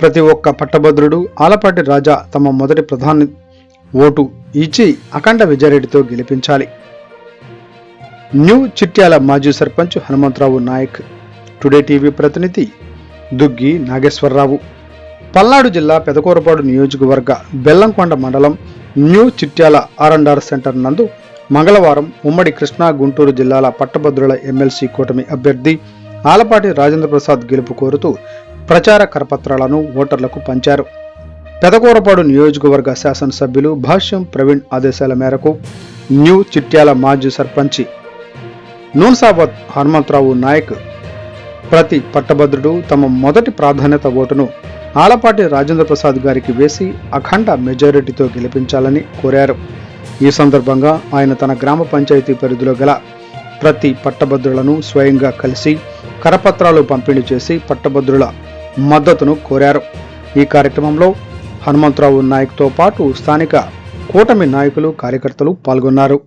ప్రతి ఒక్క పట్టభద్రుడు ఆలపాటి రాజా తమ మొదటి ప్రధాని ఓటు ఇచ్చి అఖండ విజయారెడ్డితో గెలిపించాలి. న్యూ చిట్యాల మాజీ సర్పంచ్ హనుమంతరావు నాయక్ టుడే టీవీ ప్రతినిధి దుగ్గి నాగేశ్వరరావు. పల్నాడు జిల్లా పెదకూరపాడు నియోజకవర్గ బెల్లంకొండ మండలం new Chityala R and R center నందు మంగళవారం ఉమ్మడి కృష్ణా గుంటూరు జిల్లాల పట్టభద్రుల ఎమ్మెల్సీ కూటమి అభ్యర్థి ఆలపాటి రాజేంద్ర ప్రసాద్ గెలుపు కోరుతూ ప్రచార కరపత్రాలను ఓటర్లకు పంచారు. పెదకూరపాడు నియోజకవర్గ శాసనసభ్యులు భాష్యం ప్రవీణ్ ఆదేశాల మేరకు న్యూ చిట్యాల మాజీ సర్పంచి నూన్సాబాద్ హనుమంతరావు నాయక్ ప్రతి పట్టభద్రుడు తమ మొదటి ప్రాధాన్యత ఓటును ఆలపాటి రాజేంద్ర ప్రసాద్ గారికి వేసి అఖండ మెజారిటీతో గెలిపించాలని కోరారు. ఈ సందర్భంగా ఆయన తన గ్రామ పంచాయతీ పరిధిలో గల ప్రతి పట్టభద్రులను స్వయంగా కలిసి కరపత్రాలు పంపిణీ చేసి పట్టభద్రుల మద్దతును కోరారు. ఈ కార్యక్రమంలో హనుమంతరావు నాయక్తో పాటు స్థానిక కూటమి నాయకులు కార్యకర్తలు పాల్గొన్నారు.